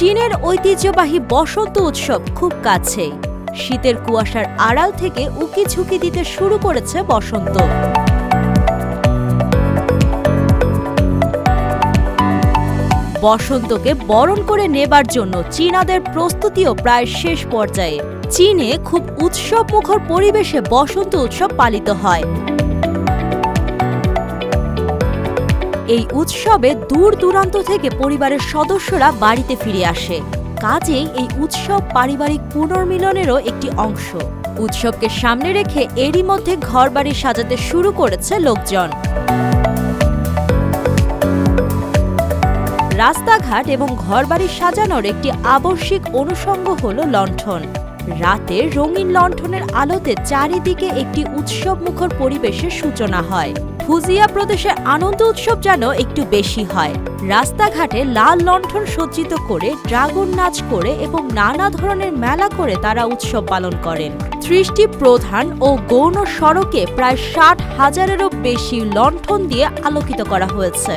চীনের ঐতিহ্যবাহী বসন্ত উৎসব খুব কাছেই শীতের কুয়াশার আড়াল থেকে উকি ঝুঁকি দিতে শুরু করেছে বসন্ত। বসন্তকে বরণ করে নেবার জন্য চীনাদের প্রস্তুতিও প্রায় শেষ পর্যায়ে। চীনে খুব উৎসব মুখর পরিবেশে বসন্ত উৎসব পালিত হয়। এই উৎসবে দূর দূরান্ত থেকে পরিবারের সদস্যরা বাড়িতে ফিরে আসে। কাজেই এই উৎসব পারিবারিক পুনর্মিলনেরও একটি অংশ। উৎসবকে সামনে রেখে এরই মধ্যে ঘরবাড়ি সাজাতে শুরু করেছে লোকজন। রাস্তাঘাট এবং ঘরবাড়ি সাজানোর একটি আবশ্যিক অনুষঙ্গ হল লণ্ঠন। রাতে রঙিন লণ্ঠনের আলোতে চারিদিকে একটি উৎসব মুখর পরিবেশের সূচনা হয়। ফুজিয়া প্রদেশে আনন্দ উৎসব যেন একটু বেশি হয়। রাস্তাঘাটে লাল লণ্ঠন সজ্জিত করে, ড্রাগন নাচ করে এবং নানা ধরনের মেলা করে তারা উৎসব পালন করেন। ত্রিশটি প্রধান ও গৌণ সড়কে প্রায় ষাট হাজারেরও বেশি লণ্ঠন দিয়ে আলোকিত করা হয়েছে।